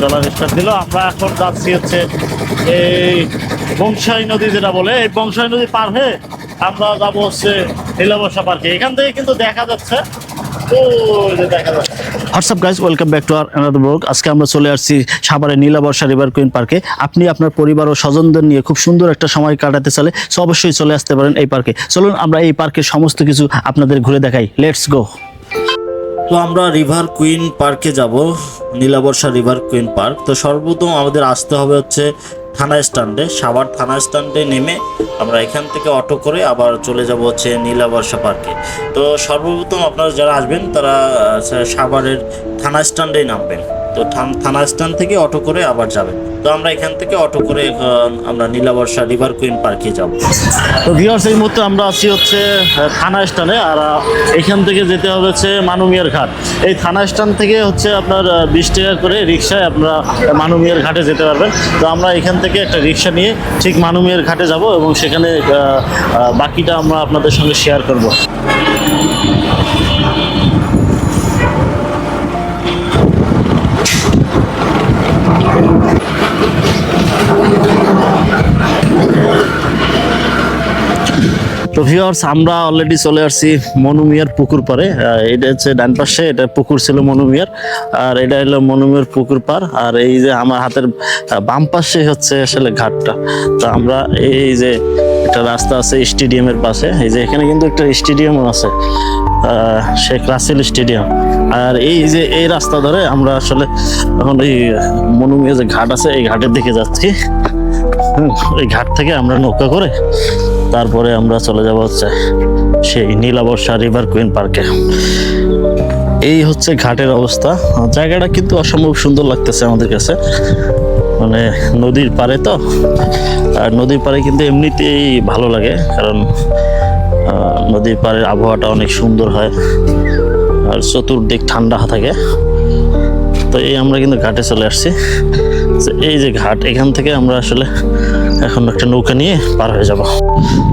চলার স্টার্ট দিল আমরা এখন যাচ্ছি হচ্ছে এই বংশাই নদী যেটা বলে এই বংশাই নদী পার হয়ে আমরা যাব হচ্ছে নীলাবর্ষা পার্কে। এখান থেকে কিন্তু দেখা যাচ্ছে WhatsApp guys welcome back to R another blog আজকে আমরা চলে আসছি সাভারের নীলাবর্ষা রিভার কুইন পার্কে আপনি আপনার পরিবার ও স্বজনদের নিয়ে খুব সুন্দর একটা সময় কাটাতে চাইলে সো অবশ্যই চলে আসতে পারেন এই পার্কে। চলুন আমরা এই পার্কের সমস্ত কিছু আপনাদের ঘুরে দেখাই। লেটস গো তো আমরা রিভার কুইন পার্কে যাব। Nilabarsha river queen park. তো সর্বপ্রথম আমাদের আসতে হবে হচ্ছে থানা স্ট্যান্ডে। সাভার থানা স্ট্যান্ডে নেমে আমরা এখান থেকে অটো করে আবার চলে যাব হচ্ছে নীলাবর্ষা পার্কে। তো সর্বপ্রথম আপনারা যারা আসবেন তারা সাভারের থানা স্ট্যান্ডেই নামবেন। তো থান- থানা স্ট্যান্ড থেকে অটো করে আবার যাবেন তো আমরা এখান থেকে অটো করে আমরা নীলাবর্ষা রিভার কুইন পার্কে যাব। তো ভিউয়ার্স এই মুহূর্তে আমরা আছি হচ্ছে থানা স্ট্যান্ডে আর এখান থেকে যেতে হবে হচ্ছে মানুমিয়ার ঘাট। এই থানা স্ট্যান্ড থেকে হচ্ছে আপনার বিশ টাকা করে রিক্সায় আপনারা মানবিয়ার ঘাটে যেতে পারবেন। তো আমরা এখান থেকে একটা রিক্সা নিয়ে ঠিক মানবিয়ার ঘাটে যাব এবং সেখানে বাকিটা আমরা আপনাদের সঙ্গে শেয়ার করব। তো ভিউয়ার্স আমরা অলরেডি চলে আসছি মনুমিয়ার পুকুর পারে এটা হচ্ছে ডান পাশে, এটা পুকুর ছিল মনুমিয়ার আর এটা হলো মনুমিয়ার পুকুর পার আর এই যে আমার হাতের বাম পাশে হচ্ছে আসলে ঘাটটা। তো আমরা এই যে একটা রাস্তা আছে স্টেডিয়ামের পাশে। এই যে এখানে কিন্তু একটা স্টেডিয়ামও আছে শেখ রাসেল স্টেডিয়াম। আর এই যে এই রাস্তা ধরে আমরা আসলে এখন এই মনুমিয়া যে ঘাট আছে, এই ঘাটের দিকে যাচ্ছি। ওই ঘাট থেকে আমরা নৌকা করে তারপরে আমরা চলে যাব হচ্ছে সেই নীলাবর্ষা রিভার কুইন পার্কে এই হচ্ছে ঘাটের অবস্থা। জায়গাটা কিন্তু অসম্ভব সুন্দর লাগতেছে আমাদের কাছে। মানে নদীর পাড়ে তো। আর নদীর পাড়ে কিন্তু এমনিতেই ভালো লাগে, কারণ নদীর পাড়ের আবহাওয়াটা অনেক সুন্দর হয়। আর চতুর্দিক ঠান্ডা থাকে। তো এই আমরা কিন্তু ঘাটে চলে আসছি। এই যে ঘাট, এখান থেকে আমরা আসলে এখন একটা নৌকা নিয়ে পার হয়ে যাব।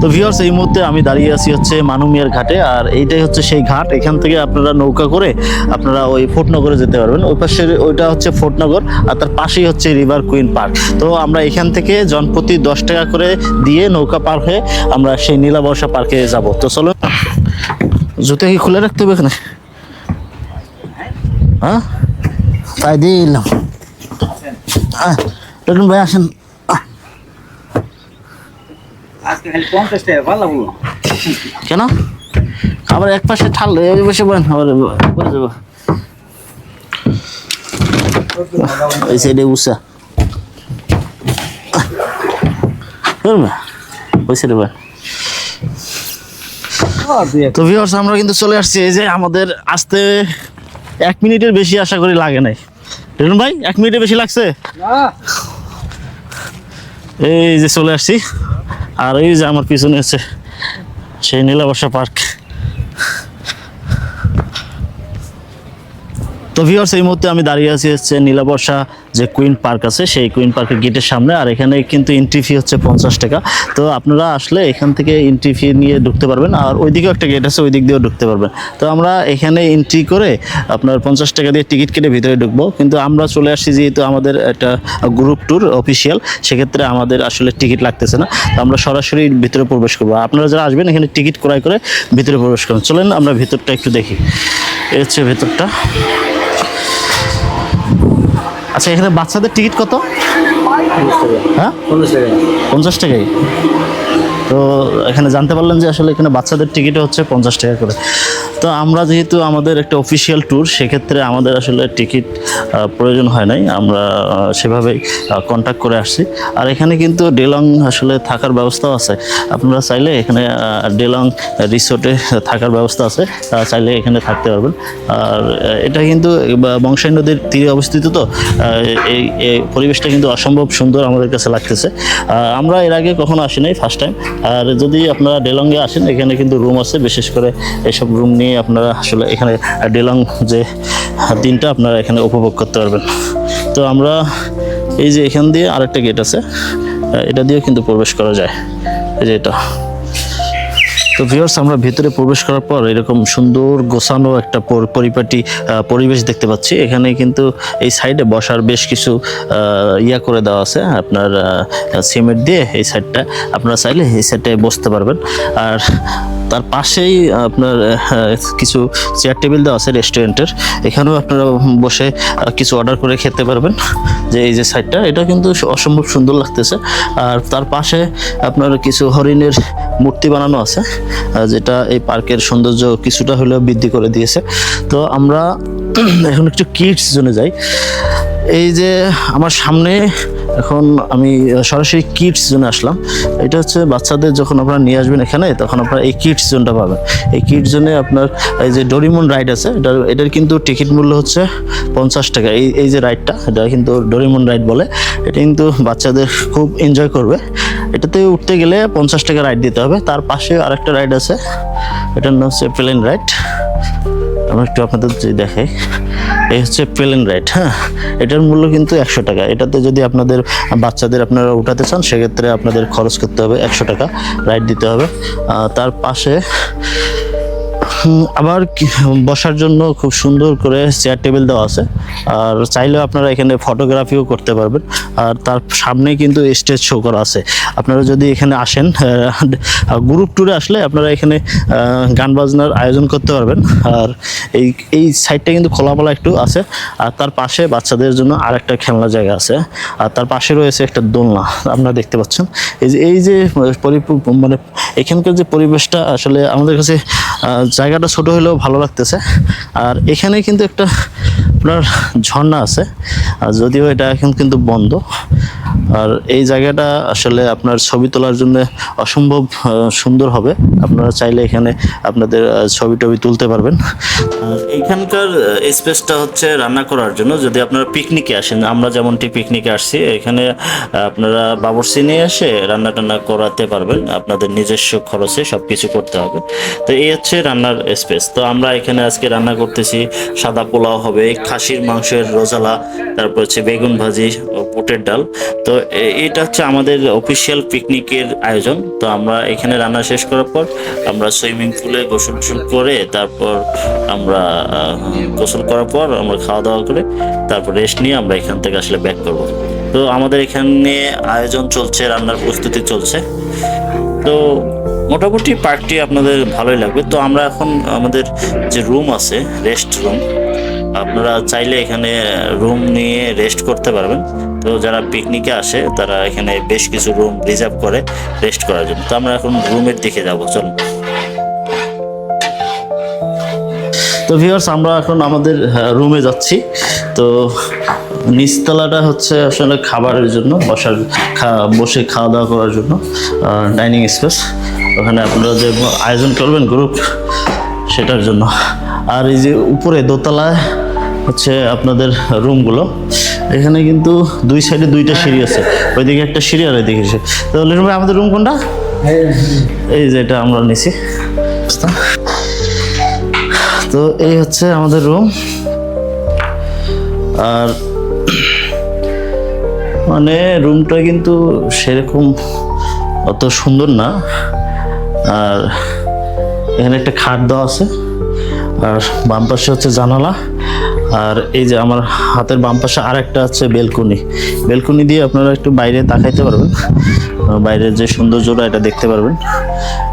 তো ভিউয়ার্স এই মুহূর্তে আমি দাঁড়িয়ে আছি হচ্ছে মানুমিয়ার ঘাটে, আর এইটাই হচ্ছে সেই ঘাট। এখান থেকে আপনারা নৌকা করে আপনারা ওই ফোর্টনগরে যেতে পারবেন। ওই পাশে ওইটা হচ্ছে ফোর্টনগর, আর তার পাশেই হচ্ছে রিভার কুইন পার্ক। তো আমরা এখান থেকে জনপ্রতি দশ টাকা করে দিয়ে নৌকা পার হয়ে আমরা সেই নীলাবর্ষা পার্কে যাব। তো চলো, জুতো কি খুলে রাখতে হবে এখানে? হ্যাঁ? তাই দিলাম। রতন ভাই আসেন। কেন? আবার এক পাশে ঠাল বসে বলেন আবার পরে যাব। ওই সাইডে উষা ওই সাইডে বলেন তো ভিউয়ার্স আমরা কিন্তু চলে আসছি এই যে আমাদের আসতে এক মিনিটের বেশি আশা করি লাগে নাই। রেনুন ভাই এক মিনিটে বেশি লাগছে? এই যে চলে আসছি। আর এই যে আমার পিছনে আছে সেই নীলাবর্ষা পার্ক। তো ভিউয়ার্স এই মুহূর্তে আমি দাঁড়িয়ে আছি হচ্ছে নীলাবর্ষা যে কুইন পার্ক আছে, সেই কুইন পার্কের গেটের সামনে, আর এখানে কিন্তু এন্ট্রি ফি হচ্ছে পঞ্চাশ টাকা। তো আপনারা আসলে এখান থেকে এন্ট্রি ফি নিয়ে ঢুকতে পারবেন, আর ওইদিকেও একটা গেট আছে ওই দিক দিয়েও ঢুকতে পারবেন। তো আমরা এখানে এন্ট্রি করে আপনার পঞ্চাশ টাকা দিয়ে টিকিট কেটে ভিতরে ঢুকবো। কিন্তু আমরা চলে আসছি যেহেতু আমাদের একটা গ্রুপ ট্যুর অফিসিয়াল সেক্ষেত্রে আমাদের আসলে টিকিট লাগতেছে না। তো আমরা সরাসরি ভিতরে প্রবেশ করব। আপনারা যারা আসবেন, এখানে টিকিট ক্রয় করে ভিতরে প্রবেশ করুন। চলেন আমরা ভিতরটা একটু দেখি। এই হচ্ছে ভেতরটা। আচ্ছা এখানে বাচ্চাদের টিকিট কত? হ্যাঁ? পঞ্চাশ টাকায়। তো এখানে জানতে পারলেন যে আসলে এখানে বাচ্চাদের টিকিট হচ্ছে পঞ্চাশ টাকা করে। তো আমরা যেহেতু আমাদের একটা অফিসিয়াল ট্যুর সেক্ষেত্রে আমাদের আসলে টিকিট প্রয়োজন হয় নাই। আমরা সেভাবেই কন্ট্যাক্ট করে আসছি। আর এখানে কিন্তু ডেলং আসলে থাকার ব্যবস্থাও আছে। আপনারা চাইলে এখানে ডেলং রিসোর্টে থাকার ব্যবস্থা আছে। চাইলে এখানে থাকতে পারবেন। আর এটা কিন্তু বংশাই নদীর তীরে অবস্থিত তো এই এই পরিবেশটা কিন্তু অসম্ভব সুন্দর আমাদের কাছে লাগতেছে। আমরা এর আগে কখনো আসি নাই ফার্স্ট টাইম আর যদি আপনারা ডেলংয়ে আসেন, এখানে কিন্তু রুম আছে, বিশেষ করে এসব রুম নিয়ে আপনারা আসলে এখানে ডেলং যে দিনটা আপনারা এখানে উপভোগ করতে পারবেন। তো আমরা এই যে এখান দিয়ে আরেকটা গেট আছে এটা দিয়েও কিন্তু প্রবেশ করা যায়। এই যে এটা। তো ভিউয়ার্স আমরা ভেতরে প্রবেশ করার পর এরকম সুন্দর গোছানো একটা পর- পরিপাটি পরিবেশ দেখতে পাচ্ছি। এখানে কিন্তু এই সাইডে বসার বেশ কিছু ইয়া করে দেওয়া আছে। আপনার সিমেন্ট দিয়ে এই সাইডটা আপনারা চাইলে এই সাইডটায় বসতে পারবেন। আর তার পাশেই আপনার কিছু চেয়ার টেবিল দেওয়া আছে রেস্টুরেন্টের এখানেও আপনারা বসে কিছু অর্ডার করে খেতে পারবেন। যে এই যে সাইডটা এটা কিন্তু অসম্ভব সুন্দর লাগতেছে। আর তার পাশে আপনার কিছু হরিণের মূর্তি বানানো আছে। যেটা এই পার্কের সৌন্দর্য কিছুটা হলেও বৃদ্ধি করে দিয়েছে। তো আমরা এখন একটু কিডস জোনে যাই। এই যে আমার সামনে এখন আমি সরাসরি কিডস জোনে আসলাম। এটা হচ্ছে বাচ্চাদের যখন আপনারা নিয়ে আসবেন এখানে, তখন আপনারা এই কিডস জোনটা পাবেন। এই কিডস জোনে আপনার এই যে ডরিমন রাইড আছে এটার এটার কিন্তু টিকিট মূল্য হচ্ছে পঞ্চাশ টাকা। এই এই যে রাইডটা এটা কিন্তু ডরিমন রাইড বলে। এটা কিন্তু বাচ্চাদের খুব এনজয় করবে। এটাতে উঠতে গেলে পঞ্চাশ টাকা রাইড দিতে হবে। তার পাশে আরেকটা রাইড আছে, এটার নাম হচ্ছে প্লেন রাইড আমরা একটু আপনাদের যে দেখাই, এই হচ্ছে প্লেন রাইড হ্যাঁ? এটার মূল্য কিন্তু একশো টাকা। এটাতে যদি আপনাদের বাচ্চাদের আপনারা উঠাতে চান, সেক্ষেত্রে আপনাদের খরচ করতে হবে একশো টাকা, রাইড দিতে হবে। তার পাশে আবার বসার জন্য খুব সুন্দর করে চেয়ার টেবিল দেওয়া আছে। আর চাইলেও আপনারা এখানে ফটোগ্রাফিও করতে পারবেন। আর তার সামনে কিন্তু স্টেজ শো করা আছে। আপনারা যদি এখানে আসেন গ্রুপ ট্যুরে আসলে আপনারা এখানে গান বাজনার আয়োজন করতে পারবেন। আর এই এই সাইডটা কিন্তু খোলামেলা একটু আছে। আর তার পাশে বাচ্চাদের জন্য আর একটা খেলনা জায়গা আছে। আর তার পাশে রয়েছে একটা দোলনা আপনারা দেখতে পাচ্ছেন। এই যে এই যে মানে এখানকার যে পরিবেশটা আসলে আমাদের কাছে আহ, জায়গাটা ছোট হলেও ভালো লাগতেছে। আর এখানে কিন্তু একটা আপনার ঝর্ণা আছে। আর যদিও এটা এখন কিন্তু বন্ধ। আর এই জায়গাটা আসলে আপনার ছবি তোলার জন্য অসম্ভব সুন্দর হবে। আপনারা চাইলে এখানে আপনাদের ছবি টবি তুলতে পারবেন। আর এখানকার স্পেসটা হচ্ছে রান্না করার জন্য। যদি আপনারা পিকনিকে আসেন, আমরা যেমনটি পিকনিকে আসছি, এখানে আপনারা বাবরসি নিয়ে এসে রান্না টান্না করাতে পারবেন। আপনাদের নিজস্ব খরচে সব কিছু করতে হবে। তো এই হচ্ছে রান্নার স্পেস তো আমরা এখানে আজকে রান্না করতেছি সাদা পোলাও হবে, খাসির মাংসের রোজালা, তারপর হচ্ছে বেগুন ভাজি, ও, বুটের ডাল। তো এটা হচ্ছে আমাদের অফিসিয়াল পিকনিকের আয়োজন। তো আমরা এখানে রান্না শেষ করার পর আমরা সুইমিং পুলে গোসল টোসল করে, তারপর আমরা গোসল করার পর আমরা খাওয়া দাওয়া করে, তারপর রেস্ট নিয়ে আমরা এখান থেকে আসলে ব্যাক করব। তো আমাদের এখানে আয়োজন চলছে, রান্নার প্রস্তুতি চলছে। তো মোটামুটি পার্কটি আপনাদের ভালোই লাগবে। তো আমরা এখন আমাদের যে রুম আছে রেস্ট রুম আপনারা চাইলে এখানে রুম নিয়ে রেস্ট করতে পারবেন। তো যারা পিকনিকে আসে, তারা এখানে বেশ কিছু রুম রিজার্ভ করে রেস্ট করার জন্য। তো আমরা এখন রুমের দিকে যাব, চলুন। তো ভিউয়ার্স আমরা এখন আমাদের রুমে যাচ্ছি। তো নিচতলাটা হচ্ছে আসলে খাবারের জন্য, বসার বসে খাওয়া দাওয়া করার জন্য ডাইনিং স্পেস ওখানে আপনারা যে আয়োজন করবেন গ্রুপ সেটার জন্য। আর এই যে উপরে দোতলায় হচ্ছে আপনাদের রুমগুলো। এখানে কিন্তু দুই সাইডে দুইটা সিঁড়ি আছে। ওইদিকে একটা সিঁড়ি আর ওইদিকে সিঁড়ি। তো আমাদের রুম কোনটা? এই যে এটা আমরা নিছি। তো এই হচ্ছে আমাদের রুম। আর মানে রুমটা কিন্তু সেরকম অত সুন্দর না। আর এখানে একটা খাট দেওয়া আছে। আর বাম পাশে হচ্ছে জানালা। আর এই যে আমার হাতের বাম পাশে আর একটা হচ্ছে বেলকনি। বেলকনি দিয়ে আপনারা একটু বাইরে তাকাইতে পারবেন। বাইরের যে সৌন্দর্যটা, এটা দেখতে পারবেন।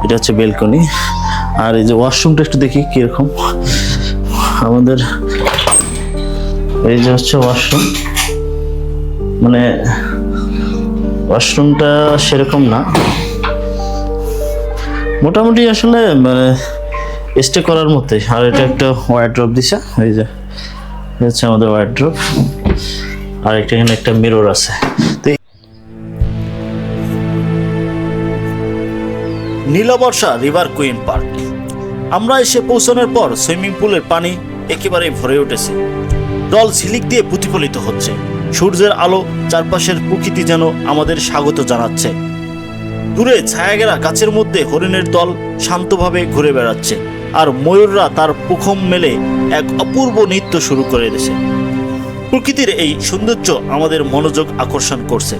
এটা হচ্ছে বেলকনি। আর এই যে ওয়াশরুমটা একটু দেখি কীরকম। আমাদের এই যে হচ্ছে ওয়াশরুম। মানে ওয়াশরুমটা সেরকম না। মোটামুটি আসলে মানে স্টে করার মতোই। আর এটা একটা ওয়ার্ড্রপ দিছে। এই যে হচ্ছে আমাদের ওয়ার্ড্রপ আর একটা এখানে একটা মিরর আছে। রিভার কুইন পার্ক আমরা এসে পৌঁছানোর পর সুইমিং পুলের পানি একেবারে ভরে উঠেছে। জল ঝিলিক দিয়ে প্রতিফলিত হচ্ছে। সূর্যের আলো চারপাশের প্রকৃতি যেন আমাদের স্বাগত জানাচ্ছে। দূরে ছায়াগেরা গাছের মধ্যে হরিণের দল শান্তভাবে ঘুরে বেড়াচ্ছে। আর ময়ূররা তার পুখম মেলে এক অপূর্ব নৃত্য শুরু করে দিয়েছে। প্রকৃতির এই সৌন্দর্য আমাদের মনোযোগ আকর্ষণ করছে,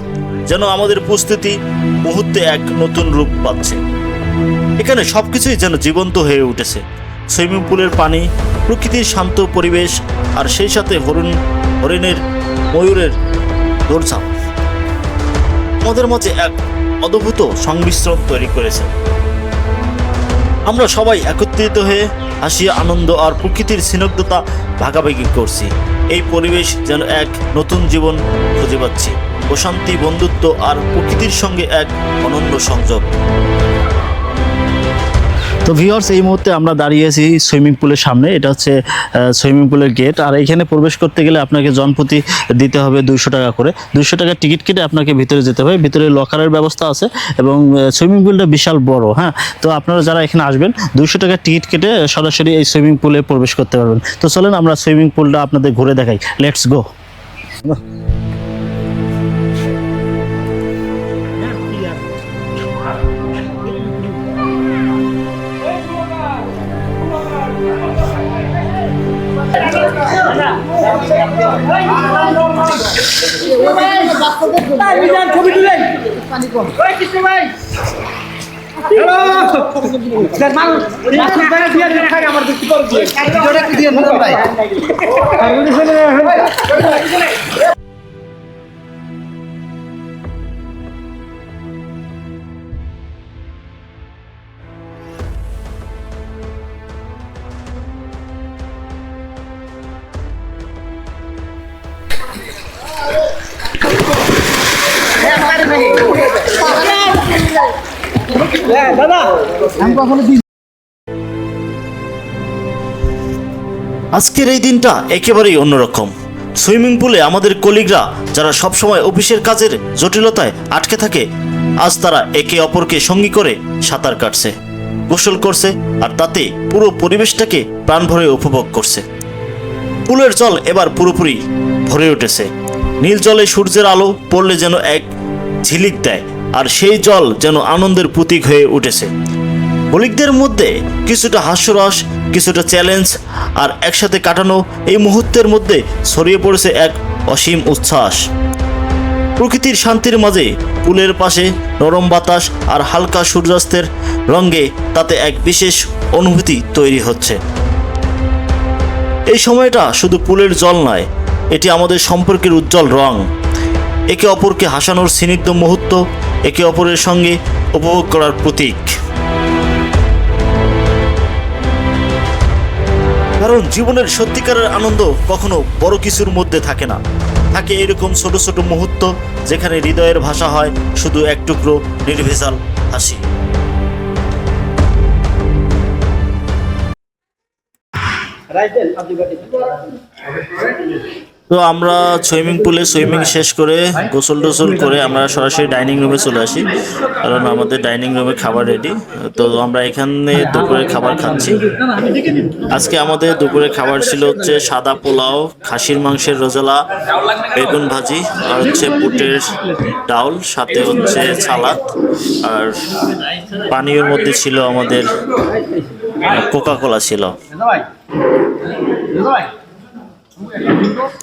যেন আমাদের প্রস্তুতি মুহূর্তে এক নতুন রূপ পাচ্ছে। এখানে সবকিছুই যেন জীবন্ত হয়ে উঠেছে। সুইমিং পুলের পানি, প্রকৃতির শান্ত পরিবেশ, আর সেই সাথে হরিণ, হরিণের, ময়ূরের দৌড়ঝাঁপ। আমাদের মাঝে এক অদ্ভুত সংমিশ্রণ তৈরি করেছে। আমরা সবাই একত্রিত হয়ে হাসি, আনন্দ আর প্রকৃতির স্নিগ্ধতা ভাগাভাগি করছি। এই পরিবেশ যেন এক নতুন জীবন খুঁজে পাচ্ছি। প্রশান্তি, বন্ধুত্ব আর প্রকৃতির সঙ্গে এক অনন্য সংযোগ। তো ভিওর্স এই মুহূর্তে আমরা দাঁড়িয়ে আছি সুইমিং পুলের সামনে। এটা হচ্ছে সুইমিং পুলের গেট আর এখানে প্রবেশ করতে গেলে আপনাকে জনপ্রতি দিতে হবে দুইশো টাকা করে। দুইশো টাকা টিকিট কেটে আপনাকে ভিতরে যেতে হবে। ভিতরে লকারের ব্যবস্থা আছে এবং সুইমিং পুলটা বিশাল বড় হ্যাঁ? তো আপনারা যারা এখানে আসবেন, দুইশো টাকা টিকিট কেটে সরাসরি এই সুইমিং পুলে প্রবেশ করতে পারবেন। তো চলেন আমরা সুইমিং পুলটা আপনাদের ঘুরে দেখাই। লেটস গো দিয়ে খাই আমার আজকের এই দিনটা একেবারেই অন্যরকম। সুইমিং পুলে আমাদের কলিগরা, যারা সবসময় অফিসের কাজের জটিলতায় আটকে থাকে, আজ তারা একে অপরকে সঙ্গী করে সাঁতার কাটছে, গোসল করছে আর তাতে পুরো পরিবেশটাকে প্রাণ ভরে উপভোগ করছে। পুলের জল এবার পুরোপুরি ভরে উঠেছে। নীল জলে সূর্যের আলো পড়লে যেন এক ঝিলিক দেয়। আর সেই জল যেন আনন্দের প্রতীক হয়ে উঠেছে। কলিগদের মধ্যে কিছুটা হাস্যরস, কিছুটা চ্যালেঞ্জ আর একসাথে কাটানো এই মুহূর্তের মধ্যে ছড়িয়ে পড়েছে এক অসীম উচ্ছ্বাস। প্রকৃতির শান্তির মাঝে পুলের পাশে নরম বাতাস আর হালকা সূর্যাস্তের রঙে তাতে এক বিশেষ অনুভূতি তৈরি হচ্ছে। এই সময়টা শুধু পুলের জল নয়, এটি আমাদের সম্পর্কের উজ্জ্বল রং। একে অপরকে হাসানোর স্নিগ্ধ মুহূর্ত একে অপরের সঙ্গে উপভোগ করার প্রতীক। কারণ জীবনের সত্যিকারের আনন্দ কখনো বড় কিছুর মধ্যে থাকে না। থাকে এরকম ছোট ছোট মুহূর্ত যেখানে হৃদয়ের ভাষা হয় শুধু এক টুকরো নির্ভেজাল হাসি। রাইটেন আপনি তো আমরা সুইমিং পুলে সুইমিং শেষ করে গোসল টোসল করে আমরা সরাসরি ডাইনিং রুমে চলে আসি। কারণ আমাদের ডাইনিং রুমে খাবার রেডি তো আমরা এখানে দুপুরে খাবার খাচ্ছি। আজকে আমাদের দুপুরে খাবার ছিল হচ্ছে সাদা পোলাও, খাসির মাংসের রোজালা, বেগুন ভাজি আর হচ্ছে বুটের ডাউল সাথে হচ্ছে সালাদ। আর পানীয়র মধ্যে ছিল আমাদের কোকা কোলা ছিল।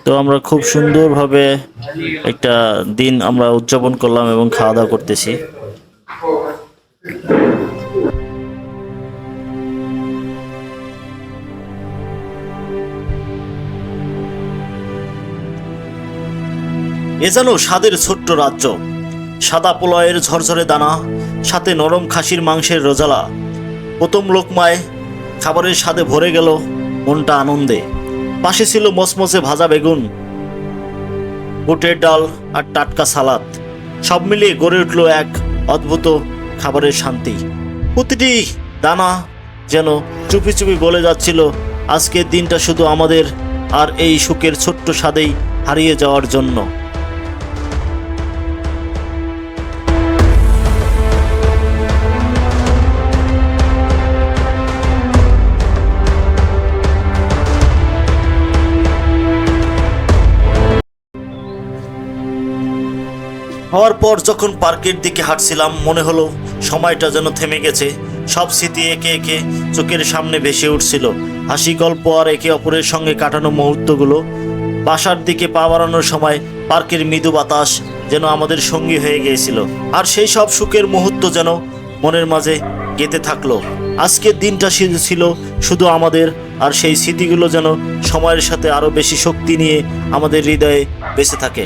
তো আমরা খুব সুন্দরভাবে একটা দিন আমরা উদযাপন করলাম এবং খাওয়া দাওয়া করতেছি। এ যেন স্বাদের ছোট্ট রাজ্য। সাদা পোলয়ের ঝরঝরে দানা, সাথে নরম খাসির মাংসের রোজালা। প্রথম লোকমায় খাবারের স্বাদে ভরে গেল মনটা আনন্দে। পাশে ছিল মসমসে ভাজা বেগুন, বুটের ডাল আর টাটকা সালাদ। সব মিলিয়ে গড়ে উঠল এক অদ্ভুত খাবারের শান্তি। প্রতিটি দানা যেন চুপি চুপি বলে যাচ্ছিল। আজকের দিনটা শুধু আমাদের আর এই সুখের ছোট্ট স্বাদেই হারিয়ে যাওয়ার জন্য। হওয়ার পর যখন পার্কের দিকে হাঁটছিলাম, মনে হলো সময়টা যেন থেমে গেছে। সব স্মৃতি একে একে চোখের সামনে ভেসে উঠছিল। হাসি গল্প আর একে অপরের সঙ্গে কাটানো মুহূর্তগুলো, বাসার দিকে পা বাড়ানোর সময় পার্কের মৃদু বাতাস যেন আমাদের সঙ্গী হয়ে গিয়েছিল। আর সেই সব সুখের মুহূর্ত যেন মনের মাঝে গেঁথে থাকল। আজকের দিনটা ছিল শুধু আমাদের, আর সেই স্মৃতিগুলো যেন সময়ের সাথে আরও বেশি শক্তি নিয়ে আমাদের হৃদয়ে বেঁচে থাকে।